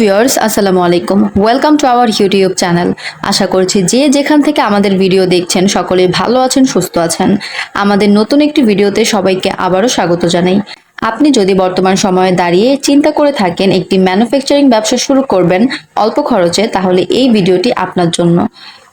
Viewers আসসালামু আলাইকুম। Welcome to our YouTube channel আশা করছি যে যেখান থেকে আমাদের ভিডিও দেখছেন সকলে ভালো আছেন, সুস্থ আছেন। আমাদের নতুন একটি ভিডিওতে সবাইকে আবারও স্বাগত জানাই। আপনি যদি বর্তমান সময়ে দাঁড়িয়ে চিন্তা করে থাকেন, একটি ম্যানুফ্যাকচারিং ব্যবসা শুরু করবেন অল্প খরচে, তাহলে এই ভিডিওটি আপনার জন্য।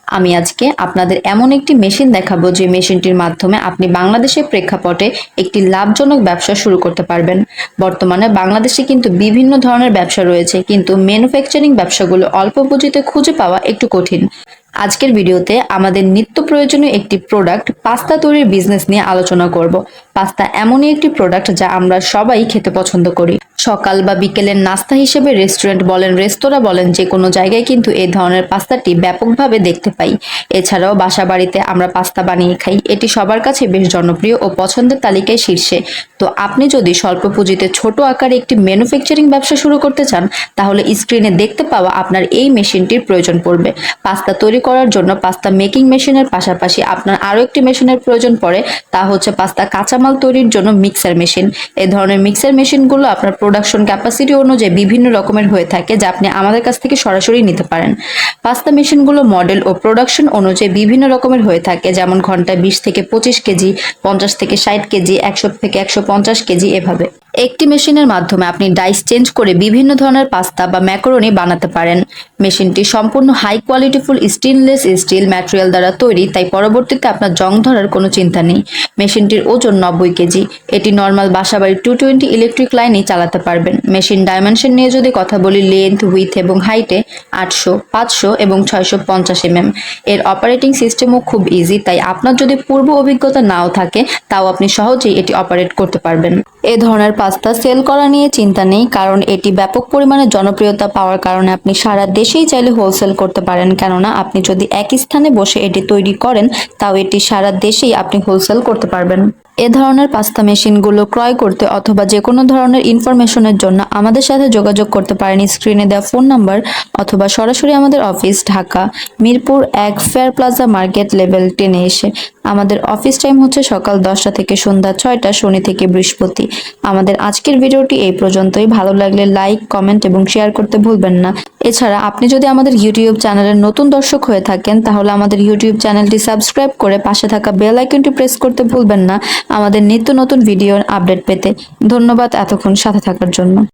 আমি আজকে আপনাদের এমন একটি মেশিন দেখাবো যে মেশিনটির মাধ্যমে আপনি বাংলাদেশের প্রেক্ষাপটে একটি লাভজনক ব্যবসা শুরু করতে পারবেন। বর্তমানে বাংলাদেশে কিন্তু বিভিন্ন ধরনের ব্যবসা রয়েছে, কিন্তু ম্যানুফ্যাকচারিং ব্যবসাগুলো অল্প পুঁজিতে খুঁজে পাওয়া একটু কঠিন। আজকের ভিডিওতে আমাদের নিত্য প্রয়োজনীয় একটি প্রোডাক্ট পাস্তা তৈরির বিজনেস নিয়ে আলোচনা করব। পাস্তা এমনই একটি প্রোডাক্ট যা আমরা সবাই খেতে পছন্দ করি। সকাল বা বিকেলের নাস্তা হিসেবে রেস্টুরেন্ট বলেন, রেস্তোরাঁ বলেন, যে কোনো জায়গায় কিন্তু এই ধরনের পাস্তাটি ব্যাপকভাবে দেখতে পাই। এছাড়াও বাসা বাড়িতে আমরা পাস্তা বানিয়ে খাই। এটি সবার কাছে বেশ জনপ্রিয় ও পছন্দের তালিকায় শীর্ষে। তো আপনি যদি স্বল্প পুঁজিতে ছোট আকারে একটি ম্যানুফ্যাকচারিং ব্যবসা শুরু করতে চান, তাহলে স্ক্রিনে দেখতে পাওয়া আপনার এই মেশিনটির প্রয়োজন পড়বে। পাস্তা তৈরি করার জন্য পাস্তা মেকিং মেশিনের পাশাপাশি আপনার আরও একটি মেশিনের প্রয়োজন পড়ে, তা হচ্ছে পাস্তা কাঁচামাল তৈরির জন্য মিক্সার মেশিন। এই ধরনের মিক্সার মেশিনগুলো আপনার প্রোডাকশন ক্যাপাসিটি অনুযায়ী বিভিন্ন রকমের হয়ে থাকে যা আপনি আমাদের কাছ থেকে সরাসরি নিতে পারেন। পাস্তা মেশিনগুলো মডেল ও প্রোডাকশন অনুযায়ী বিভিন্ন রকমের হয়ে থাকে, যেমন ঘন্টায় বিশ থেকে পঁচিশ কেজি, পঞ্চাশ থেকে ষাট কেজি, একশো থেকে একশো পঞ্চাশ কেজি এভাবে। একটি মেশিনের মাধ্যমে আপনি ডাইস চেঞ্জ করে বিভিন্ন ধরনের পাস্তা বা ম্যাকারনি বানাতে পারেন। মেশিনটি সম্পূর্ণ high qualityful stainless steel material দ্বারা তৈরি, তাই পরবর্তীতে আপনার জং ধরার কোনো চিন্তা নেই। মেশিনটির ওজন নব্বই কেজি। এটি নর্মাল বাসাবাড়ি টু টোয়েন্টি ইলেকট্রিক লাইনেই চালাতে পারবেন। মেশিন ডাইমেনশন নিয়ে যদি কথা বলি, লেন্থ, উইথ এবং হাইটে আটশো, পাঁচশো এবং ছয়শো পঞ্চাশ এমএম। এর অপারেটিং সিস্টেমও খুব ইজি, তাই আপনার যদি পূর্ব অভিজ্ঞতা নাও থাকে, তাও আপনি সহজেই এটি অপারেট করতে পারবেন। এ ধরনের পাস্তা সেল করা নিয়ে চিন্তা নেই, কারণ এটি ব্যাপক পরিমাণে জনপ্রিয়তা পাওয়ার কারণে আপনি সারা দেশেই চাইলে হোলসেল করতে পারেন। কেননা আপনি যদি এক স্থানে বসে এটি তৈরি করেন, তাও এটি সারা দেশেই আপনি হোলসেল করতে পারবেন। এ ধরনের পাস্তা মেশিনগুলো ক্রয় করতে অথবা যে কোনো ধরনের ইনফরমেশনের জন্য আমাদের সাথে যোগাযোগ করতে পারেন। স্ক্রিনে দেওয়া ফোন নাম্বার অথবা সরাসরি আমাদের অফিস ঢাকা, মিরপুর এক ফেয়ার প্লাজা মার্কেট লেভেল টেনে এসে। আমাদের অফিস টাইম হচ্ছে সকাল দশটা থেকে সন্ধ্যা ছয়টা, শনি থেকে বৃহস্পতি। আমাদের আজকের ভিডিওটি এই পর্যন্তই। ভালো লাগলে লাইক, কমেন্ট এবং শেয়ার করতে ভুলবেন না। এছাড়া আপনি যদি আমাদের ইউটিউব চ্যানেলের নতুন দর্শক হয়ে থাকেন, তাহলে আমাদের ইউটিউব চ্যানেলটি সাবস্ক্রাইব করে পাশে থাকা বেল আইকনটি প্রেস করতে ভুলবেন না। আমাদের নিত্য নতুন ভিডিওর আপডেট পেতে ধন্যবাদ এতক্ষণ সাথে থাকার জন্য।